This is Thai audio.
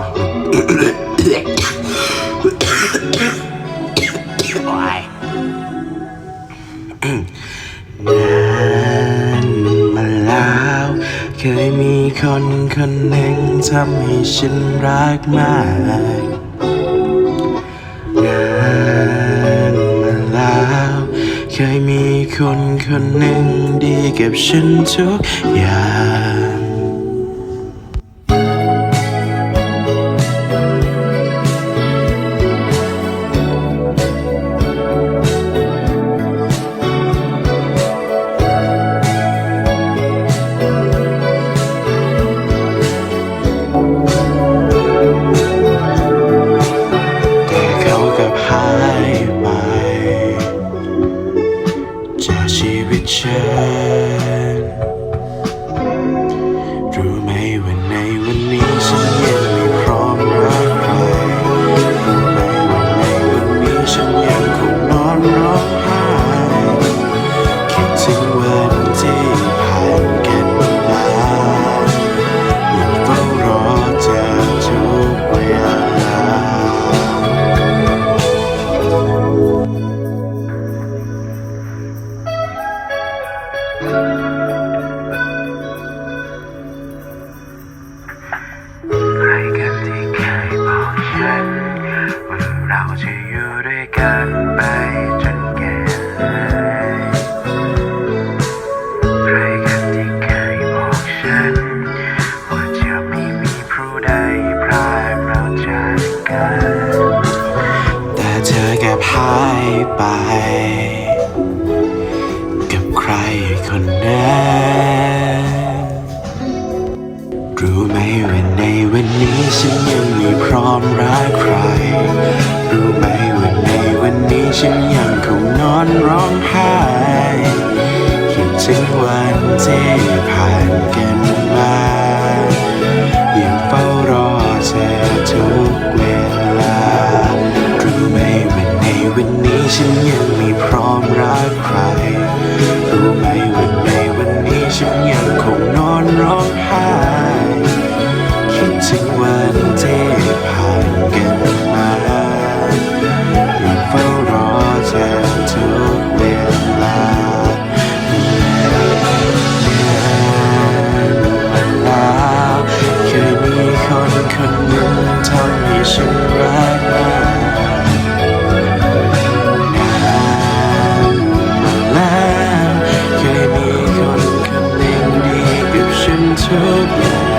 โอ้ยนานมาแล้ว เคยมีคนคนหนึ่งทำให้ฉันรักมากนานมาแล้ว เคยมีคนคนหนึ่งดีกับฉันทุกอย่าง 谢。 ใครกันที่เคยบอกฉันว่าเราจะอยู่ด้วยกันไปจนแก่เลยใครกันที่เคยบอกฉันว่าจะไม่มีผู้ใดพรากเราจากกัน แต่เธอแก็หายไป รคนนั้นรู้ไหมว่าในวันนี้ฉันยังไม่พร้อมรักใคร รู้ไหมว่าในวันนี้ฉันยังคงนอนร้องไห้คิดถึงวันที่ผ่านกันมา คนนหนึ่งทำให้ฉันรักมากนานมาแล้วเคยมีคนคนหนึ่งดีกับฉันทุกอย่าง